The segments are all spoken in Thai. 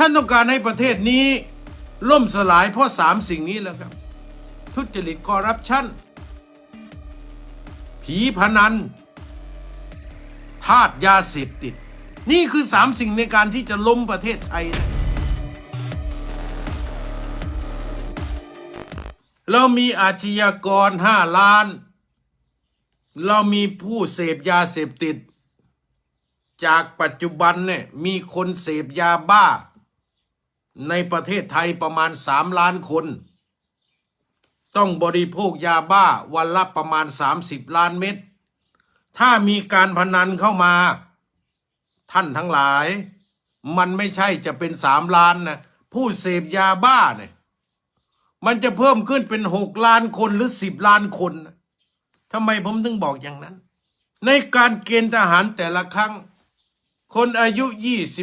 ท่านต้องการให้ประเทศนี้ ล่มสลายเพราะสามสิ่งนี้แล้วครับ ทุจริตคอร์รัปชันผีพนันทาสยาเสพติด นี่คือสามสิ่งในการที่จะล้มประเทศไทยนะเรามีอาชญากรห้าล้าน เรามีผู้เสพยาเสพติด จากปัจจุบันเนี่ยมีคนเสพยาบ้า ในประเทศไทยประมาณสามล้านคน ต้องบริโภคยาบ้าวันละประมาณ 30 ล้านเม็ดถ้ามีการพนันเข้ามา ท่านทั้งหลาย มันไม่ใช่จะเป็นสามล้านนะผู้เสพยาบ้าเนี่ยมันจะเพิ่มขึ้นเป็นหกล้านคนหรือสิบล้านคนทำไมผมถึงบอกอย่างนั้น ในการเกณฑ์ทหารแต่ละครั้ง คนอายุ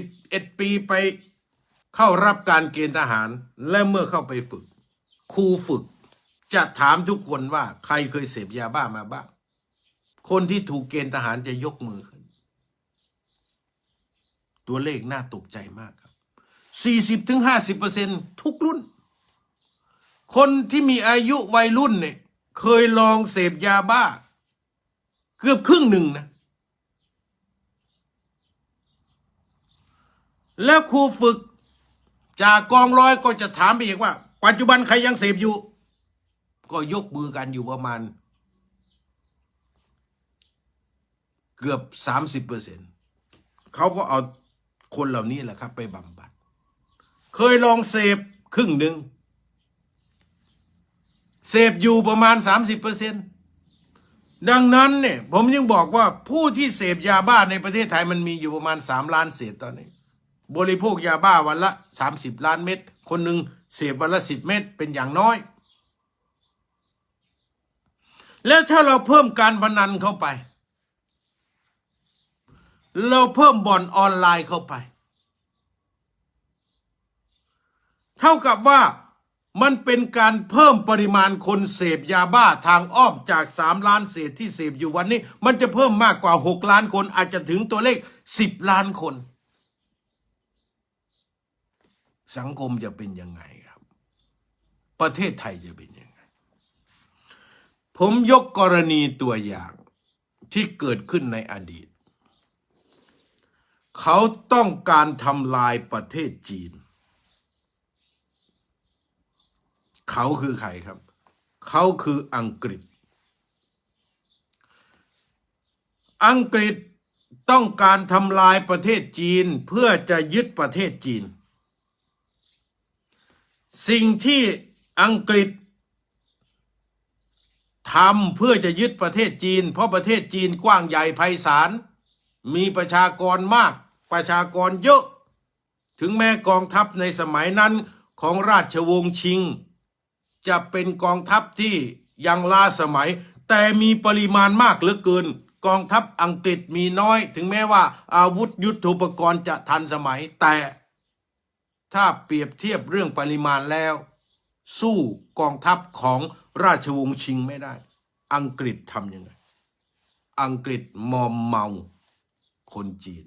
21ปีไป เข้ารับการเกณฑ์ทหารและเมื่อเข้าไปฝึกครูฝึกจะถามทุกคนว่าใครเคยเสพยาบ้ามาบ้าง คนที่ถูกเกณฑ์ทหารจะยกมือขึ้น ตัวเลขน่าตกใจมากครับ 40ถึง50เปอร์เซ็นทุกรุ่น คนที่มีอายุวัยรุ่นเนี่ยเคยลองเสพยาบ้า เกือบครึ่งหนึ่งนะ แล้วครูฝึก จากกองร้อยก็จะถามไปอีกว่า ปัจจุบันใครยังเสพอยู่ ก็ยกมือกันอยู่ประมาณ เกือบสามสิบเปอร์เซ็นเขาก็เอาคนเหล่านี้แหละครับ ไปบำบัด เคยลองเสพครึ่งหนึ่งเสพอยู่ประมาณ 30เปอร์เซ็นดังนั้นเนี่ยผมยังบอกว่าผู้ที่เสพยาบ้าในประเทศไทยมันมีอยู่ประมาณ 3 ล้านเศษตอนนี้ บริโภคยาบ้าวันละ 30 ล้านเม็ด คนหนึ่งเสพวันละ 10 เม็ดเป็นอย่างน้อย แล้วถ้าเราเพิ่มการพนันเข้าไป เราเพิ่มบ่อนออนไลน์เข้าไป เท่ากับว่ามันเป็นการเพิ่มปริมาณคนเสพยาบ้าทางอ้อมจาก 3 ล้านเศษที่เสพอยู่วันนี้ มันจะเพิ่มมากกว่า 6 ล้านคนอาจจะถึงตัวเลข 10 ล้านคน สังคมจะเป็นยังไงครับ ประเทศไทยจะเป็นยังไง ผมยกกรณีตัวอย่างที่เกิดขึ้นในอดีต เขาต้องการทำลายประเทศจีน เขาคือใครครับ เขาคืออังกฤษ อังกฤษต้องการทำลายประเทศจีนเพื่อจะยึดประเทศจีน สิ่งที่อังกฤษทำเพื่อจะยึดประเทศจีน เพราะประเทศจีนกว้างใหญ่ไพศาล มีประชากรมาก ประชากรเยอะ ถึงแม้กองทัพในสมัยนั้นของราชวงศ์ชิง จะเป็นกองทัพที่ยังล้าสมัย แต่มีปริมาณมากเหลือเกิน กองทัพอังกฤษมีน้อย ถึงแม้ว่าอาวุธยุทโธปกรณ์จะทันสมัยแต่ ถ้าเปรียบเทียบเรื่องปริมาณแล้ว สู้กองทัพของราชวงศ์ชิงไม่ได้ อังกฤษทำยังไง อังกฤษมอมเมา คนจีน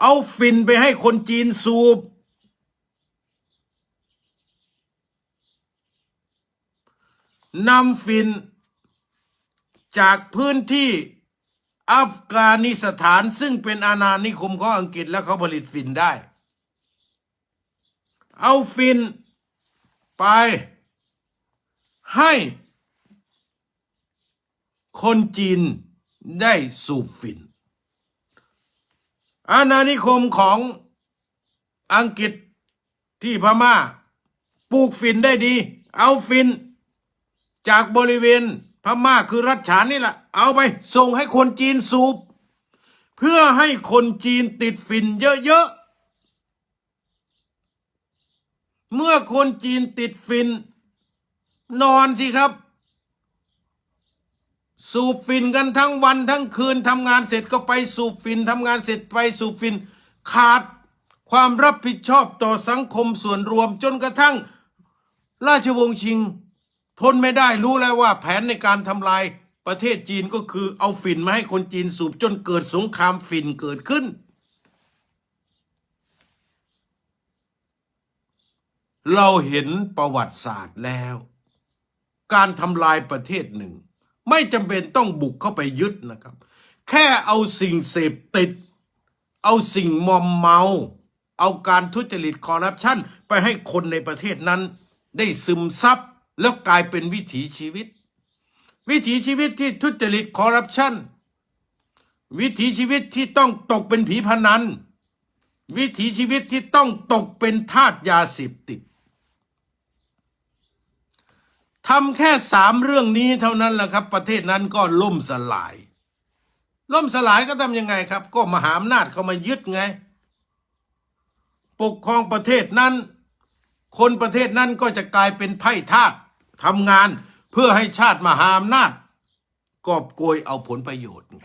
เอาฟินไปให้คนจีนสูบ นำฟิน จากพื้นที่อัฟกานิสถานซึ่งเป็นอาณานิคมของอังกฤษและเขาผลิตฟินได้ เอาฟิน ไป ให้ คนจีนได้สูบฟิน อาณานิคมของอังกฤษที่พม่าปลูกฟินได้ดี เอาฟิน จากบริเวณพม่าคือรัฐฉานนี่แหละ เอาไปส่งให้คนจีนสูบ เพื่อให้คนจีนติดฝิ่นเยอะๆ เมื่อคนจีนติดฝิ่นนอนสิครับ สูบฝิ่นกันทั้งวันทั้งคืนทำงานเสร็จก็ไปสูบฝิ่นทำงานเสร็จไปสูบฝิ่นขาดความรับผิดชอบต่อสังคมส่วนรวมจนกระทั่ง ราชวงศ์ชิง ทนไม่ได้รู้แล้วว่าแผนในการทำลายประเทศจีนก็คือเอาฝิ่นมาให้คนจีนสูบจนเกิดสงครามฝิ่นเกิดขึ้น เราเห็นประวัติศาสตร์แล้ว การทำลายประเทศหนึ่ง ไม่จำเป็นต้องบุกเข้าไปยึดนะครับ แค่เอาสิ่งเสพติด เอาสิ่งมอมเมา เอาการทุจริตคอร์รัปชันไปให้คนในประเทศนั้น ได้ซึมซับแล้วกลายเป็นวิถีชีวิต วิถีชีวิตที่ทุจริตคอร์รัปชันวิถีชีวิตที่ต้องตกเป็นผีพนัน วิถีชีวิตที่ต้องตกเป็นทาสยาเสพติด ทำแค่สามเรื่องนี้เท่านั้นแหละครับ ประเทศนั้นก็ล่มสลาย ล่มสลายก็ทำยังไงครับ ก็มหาอำนาจเขามายึดไง ปกครองประเทศนั้น คนประเทศนั้นก็จะกลายเป็นไพ่ทาสทำงานเพื่อให้ชาติมหาอำนาจกอบโกยเอาผลประโยชน์ไง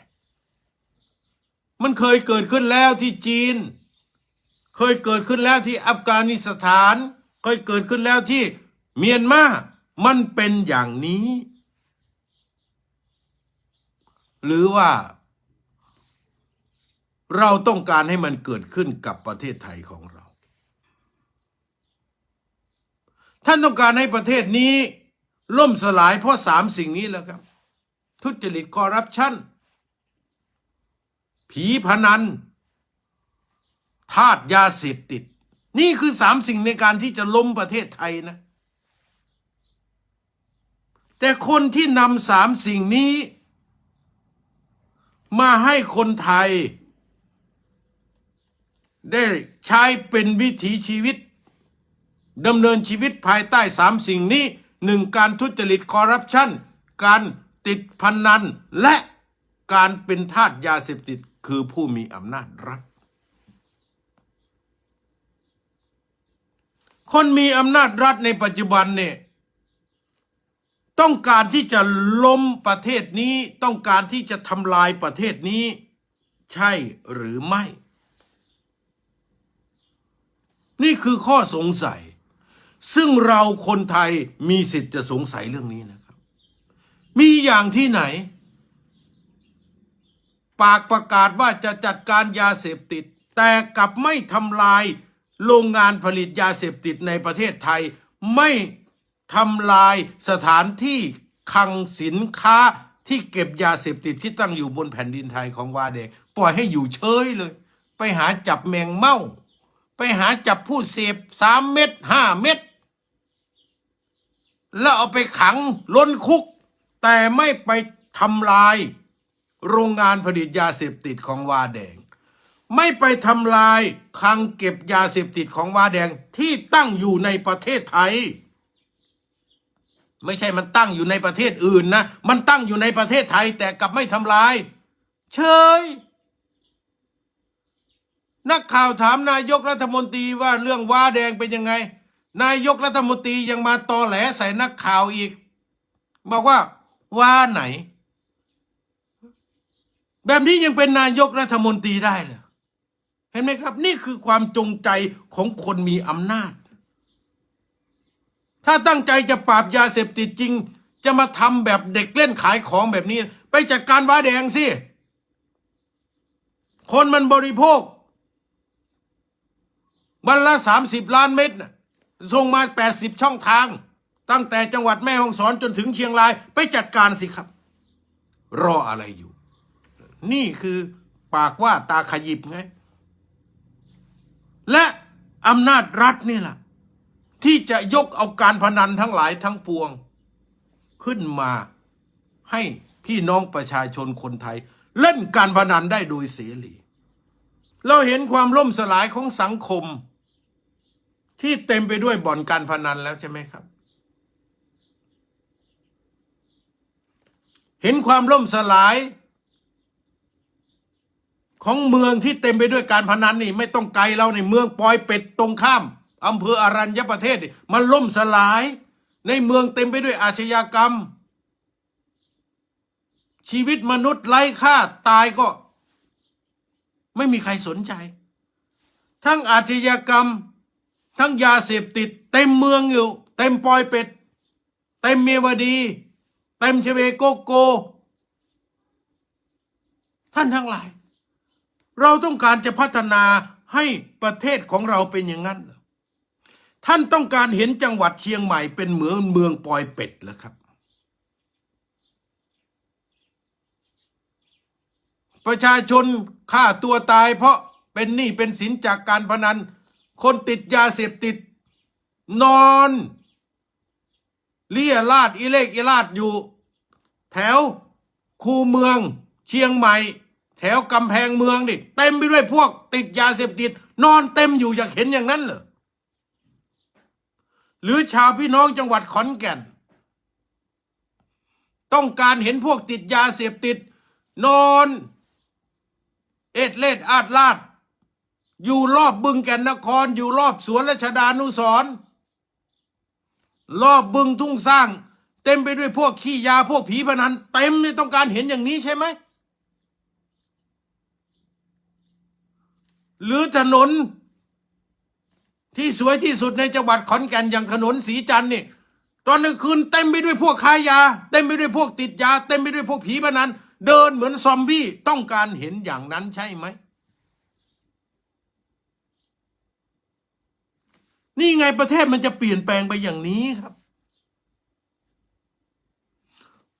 มันเคยเกิดขึ้นแล้วที่จีน เคยเกิดขึ้นแล้วที่อัฟกานิสถาน เคยเกิดขึ้นแล้วที่เมียนมา มันเป็นอย่างนี้ หรือว่า เราต้องการให้มันเกิดขึ้นกับประเทศไทยของเรา ท่านต้องการให้ประเทศนี้ ล่มสลายเพราะสามสิ่งนี้แล้วครับ ทุจริตคอร์รัปชันผีพนันทาสยาเสพติด นี่คือสามสิ่งในการที่จะล้มประเทศไทยนะ แต่คนที่นำสามสิ่งนี้ มาให้คนไทย ได้ใช้เป็นวิถีชีวิตดำเนินชีวิตภายใต้สามสิ่งนี้หนึ่งการทุจริตคอร์รัปชันการติดพนัน และการเป็นทาสยาเสพติดคือผู้มีอำนาจรัฐ คนมีอำนาจรัฐในปัจจุบันเนี่ย ต้องการที่จะล้มประเทศนี้ต้องการที่จะทำลายประเทศนี้ ใช่หรือไม่ นี่คือข้อสงสัย ซึ่งเราคนไทยมีสิทธิ์จะสงสัยเรื่องนี้นะครับ มีอย่างที่ไหน ปากประกาศว่าจะจัดการยาเสพติด แต่กลับไม่ทำลายโรงงานผลิตยาเสพติดในประเทศไทยไม่ ทำลายสถานที่คลังสินค้าที่เก็บยาเสพติดที่ตั้งอยู่บนแผ่นดินไทยของวาเดงปล่อยให้อยู่เฉยเลย ไปหาจับแมงเม่า ไปหาจับผู้เสพสามเม็ดห้าเม็ดแล้วเอาไปขังล้นคุก แต่ไม่ไปทำลาย โรงงานผลิตยาเสพติดของวาแดง ไม่ไปทำลายคลังเก็บยาเสพติดของวาแดงที่ตั้งอยู่ในประเทศไทย ไม่ใช่มันตั้งอยู่ในประเทศอื่นนะ มันตั้งอยู่ในประเทศไทยแต่กลับไม่ทำลาย เฉย นักข่าวถามนายกรัฐมนตรีว่าเรื่องว้าแดงเป็นยังไง นายกรัฐมนตรียังมาตอแหลใส่นักข่าวอีก บอกว่าว้าไหน แบบนี้ยังเป็นนายกรัฐมนตรีได้เหรอเห็นไหมครับ นี่คือความจงใจของคนมีอำนาจ ถ้าตั้งใจจะปราบยาเสพติดจริง จะมาทำแบบเด็กเล่นขายของแบบนี้ ไปจัดการว้าแดงสิ คนมันบริโภค วันละสามสิบล้านเม็ดส่งมาแปดสิบช่องทาง ตั้งแต่จังหวัดแม่ฮ่องสอนจนถึงเชียงราย ไปจัดการสิครับ รออะไรอยู่ นี่คือปากว่าตาขยิบไง และอำนาจรัฐนี่แหละ ที่จะยกเอาการพนันทั้งหลายทั้งปวง ขึ้นมาให้พี่น้องประชาชนคนไทย เล่นการพนันได้โดยเสรี เราเห็นความล่มสลายของสังคม ที่เต็มไปด้วยบ่อนการพนันแล้วใช่ไหมครับ เห็นความล่มสลายของเมืองที่เต็มไปด้วยการพนันนี่ ไม่ต้องไกลเราในเมืองปอยเป็ดตรงข้าม อำเภออรัญญประเทศ มันล่มสลาย ในเมืองเต็มไปด้วยอาชญากรรม ชีวิตมนุษย์ไร้ค่าตายก็ ไม่มีใครสนใจ ทั้งอาชญากรรม ทั้งยาเสพติด เต็มเมืองอยู่ เต็มปอยเป็ด เต็มเมียวดี เต็มเชเวโกโก ท่านทั้งหลาย เราต้องการจะพัฒนาให้ประเทศของเราเป็นอย่างนั้นเท่านต้องการเห็นจังหวัดเชียงใหม่เป็นเหมือนเมืองปอยเป็ดเหรอครับ ประชาชนฆ่าตัวตายเพราะเป็นหนี้เป็นสินจากการพนัน คนติดยาเสพติด นอนเลี่ยลาดอิเลกอิลาดอยู่ แถวคูเมืองเชียงใหม่ แถวกำแพงเมืองนี่เต็มไปด้วยพวกติดยาเสพติด นอนเต็มอยู่อยากเห็นอย่างนั้นเหรอ หรือชาวพี่น้องจังหวัดขอนแก่น ต้องการเห็นพวกติดยาเสพติด นอน เอ็ดเลดอาดลาด อยู่รอบบึงแก่นนคร อยู่รอบสวนราชดานุสรรอบบึงทุ่งสร้าง เต็มไปด้วยพวกขี้ยาพวกผีพนันเต็มไม่ต้องการเห็นอย่างนี้ใช่ไหมหรือถนน ที่สวยที่สุดในจังหวัดขอนแก่นอย่างถนนสีจันทร์นี่ตอนกลางคืนเต็มไปด้วยพวกค้ายา เต็มไปด้วยพวกติดยา เต็มไปด้วยพวกผีพนันเดินเหมือนซอมบี้ต้องการเห็นอย่างนั้นใช่ไหมนี่ไงประเทศมันจะเปลี่ยนแปลงไปอย่างนี้ครับ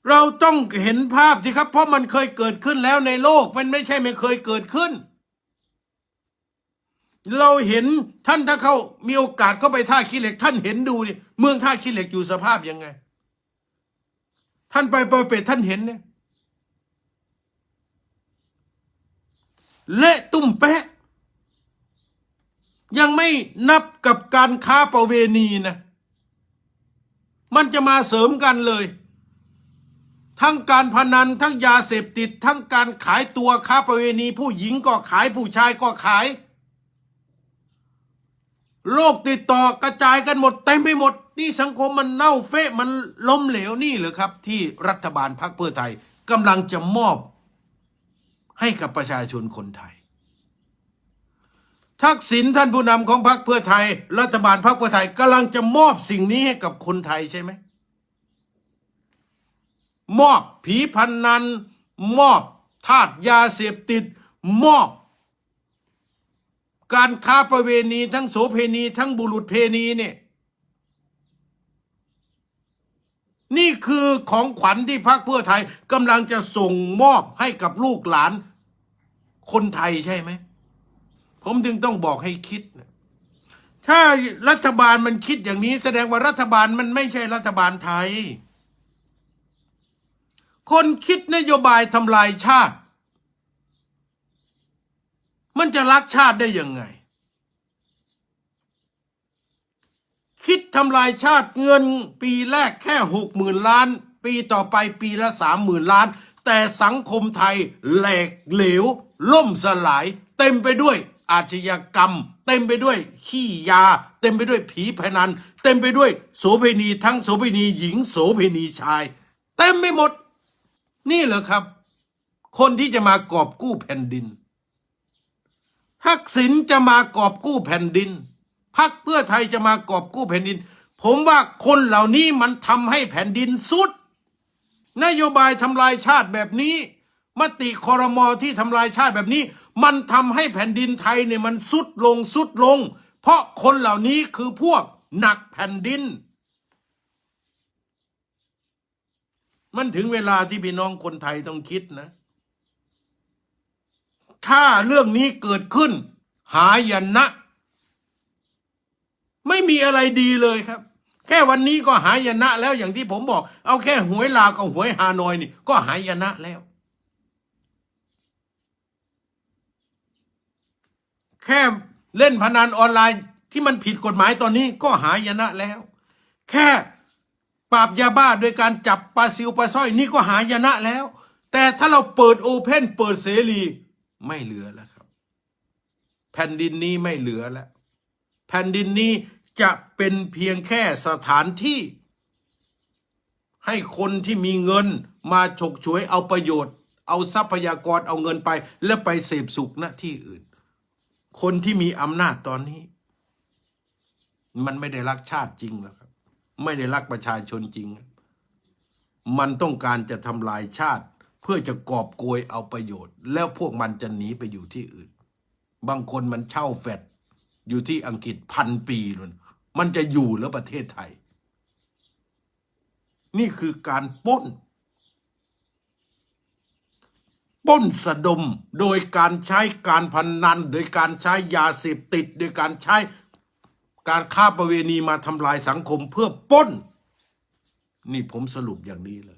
เราต้องเห็นภาพสิครับ เพราะมันเคยเกิดขึ้นแล้วในโลก มันไม่ใช่ไม่เคยเกิดขึ้น เราเห็นท่านถ้าเขามีโอกาสเข้าไปท่าขี้เหล็ก ท่านเห็นดูดิเมืองท่าขี้เหล็กอยู่สภาพยังไง ท่านไปเปรเป็ดท่านเห็นเนี่ยเละตุ้มเป๊ะยังไม่นับกับการค้าประเวณีนะ มันจะมาเสริมกันเลย ทั้งการพนันทั้งยาเสพติด ทั้งการขายตัวค้าประเวณี ผู้หญิงก็ขายผู้ชายก็ขาย โรคติดต่อกระจายกันหมดเต็มไปหมด นี่สังคมมันเน่าเฟะมันล้มเหลวนี่เหรอครับ ที่รัฐบาลพรรคเพื่อไทยกำลังจะมอบให้กับประชาชนคนไทย ทักษิณท่านผู้นำของพรรคเพื่อไทย รัฐบาลพรรคเพื่อไทยกำลังจะมอบสิ่งนี้ให้กับคนไทยใช่ไหมมอบผีพันนัน มอบทาสยาเสพติด มอบ การค้าประเวณีทั้งโสเพณี ทั้งบุรุษเพณีเนี่ยนี่คือของขวัญที่พรรคเพื่อไทยกำลังจะส่งมอบให้กับลูกหลาน คนไทยใช่ไหม ผมถึงต้องบอกให้คิด ถ้ารัฐบาลมันคิดอย่างนี้ แสดงว่ารัฐบาลมันไม่ใช่รัฐบาลไทย คนคิดนโยบายทำลายชาติ มันจะรักชาติได้ยังไง คิดทำลายชาติเงินปีแรกแค่หกหมื่นล้าน ปีต่อไปปีละสามหมื่นล้าน แต่สังคมไทยแหลกเหลว ล่มสลาย เต็มไปด้วยอาชญากรรม เต็มไปด้วยขี้ยา เต็มไปด้วยผีพนัน เต็มไปด้วยโสเภณีทั้งโสเภณีหญิงโสเภณีชาย เต็มไปหมด นี่เหรอครับ คนที่จะมากอบกู้แผ่นดิน ษิณจะมากอบกู้แผ่นดินพักเพื่อไทยจะมากอบกู้แผ่นดิน ผมว่าคนเหล่านี้มันทำให้แผ่นดินสุด นโยบายทำลายชาติแบบนี้ มติคอรมอที่ทำลายชาติแบบนี้ มันทำให้แผ่นดินไทยเนี่ยมันสุดลงสุดลง เพราะคนเหล่านี้คือพวกหนักแผ่นดิน มันถึงเวลาที่พี่น้องคนไทยต้องคิดนะ ถ้าเรื่องนี้เกิดขึ้น หายนะ ไม่มีอะไรดีเลยครับ แค่วันนี้ก็หายนะแล้วอย่างที่ผมบอก เอาแค่หวยลาวกับหวยฮานอยนี่ ก็หายนะแล้ว แค่เล่นพนันออนไลน์ที่มันผิดกฎหมายตอนนี้ก็หายนะแล้ว แค่ปราบยาบ้าโดยการจับปลาซิวปลาสร้อยนี่ก็หายนะแล้ว แต่ถ้าเราเปิดโอเพนเปิดเสรี ไม่เหลือแล้ว แผ่นดินนี้ไม่เหลือแล้ว แผ่นดินนี้จะเป็นเพียงแค่สถานที่ ให้คนที่มีเงินมาฉกฉวยเอาประโยชน์ เอาทรัพยากรเอาเงินไป แล้วไปเสพสุขณที่อื่น คนที่มีอำนาจตอนนี้ มันไม่ได้รักชาติจริงแล้วครับ ไม่ได้รักประชาชนจริง มันต้องการจะทำลายชาติ เพื่อจะกอบโกยเอาประโยชน์ แล้วพวกมันจะหนีไปอยู่ที่อื่น บางคนมันเช่าแฟดอยู่ที่อังกฤษพันปีเลยมันจะอยู่แล้วประเทศไทย นี่คือการป้น ป้นสะดมโดยการใช้การพนนัน โดยการใช้ยาเสพติด โดยการใช้การฆ่าประเวณีมาทำลายสังคมเพื่อป้น นี่ผมสรุปอย่างนี้เลย